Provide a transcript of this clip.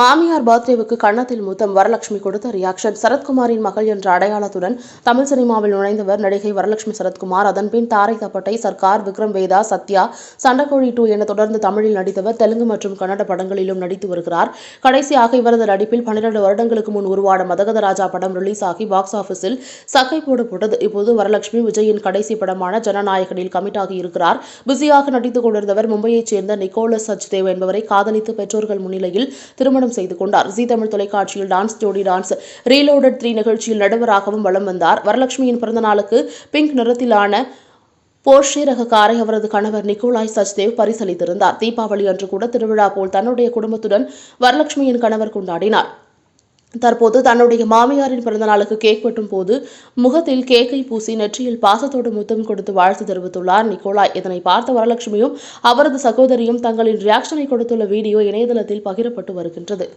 மாமியார் பர்த்டேவுக்கு கன்னத்தில் முத்தம் வரலட்சுமி கொடுத்த ரியாக்ஷன். சரத்குமாரின் மகள் என்ற அடையாளத்துடன் தமிழ் சினிமாவில் நுழைந்தவர் நடிகை வரலட்சுமி சரத்குமார். அதன்பின் தாரை தப்பட்டை சர்க்கார் விக்ரம் வேதா சத்யா சண்டக்கோழி டூ என தொடர்ந்து தமிழில் நடித்தவர் தெலுங்கு மற்றும் கன்னட படங்களிலும் நடித்து வருகிறார். கடைசியாக இவரது நடிப்பில் பன்னிரண்டு வருடங்களுக்கு முன் உருவான மதகத ராஜா படம் ரிலீஸ் ஆகி பாக்ஸ் ஆபீஸில் சக்கை போடப்பட்டது. இப்போது வரலட்சுமி விஜயின் கடைசி படமான ஜனநாயகனில் கமிட் ஆகியிருக்கிறார் பிஸியாக நடித்துக் கொண்டிருந்தவர் மும்பையைச் சேர்ந்த நிக்கோலஸ் சச்தேவ் என்பவரை காதலித்து பெற்றோர்கள் முன்னிலையில் திருமணம் செய்து கொண்டார். ஜி தமிழ் தொலைக்காட்சியில் டான்ஸ் ஜோடி டான்ஸ் ரீலோடட் த்ரீ நிகழ்ச்சியில் நடுவராகவும் வலம் வந்தார். வரலட்சுமியின் பிறந்த நாளுக்கு பிங்க் நிறத்திலான போர்ஷே ரக காரை அவரது கணவர் நிக்கோலாய் சச்தேவ் பரிசளித்திருந்தார். தீபாவளி அன்று கூட திருவிழா போல் தன்னுடைய குடும்பத்துடன் வரலட்சுமியின் கணவர் கொண்டாடினார். தற்போது தன்னுடைய மாமியாரின் பிறந்தநாளுக்கு கேக் வெட்டும் போது முகத்தில் கேக்கை பூசி நெற்றியில் பாசத்தோடு முத்தம் கொடுத்து வாழ்த்து தெரிவித்துள்ளார் நிக்கோலாய் இதனை பார்த்த வரலட்சுமியும் அவரது சகோதரியும் தங்களின் ரியாக்ஷனை கொடுத்துள்ள வீடியோ இணையதளத்தில் பகிரப்பட்டு வருகின்றது.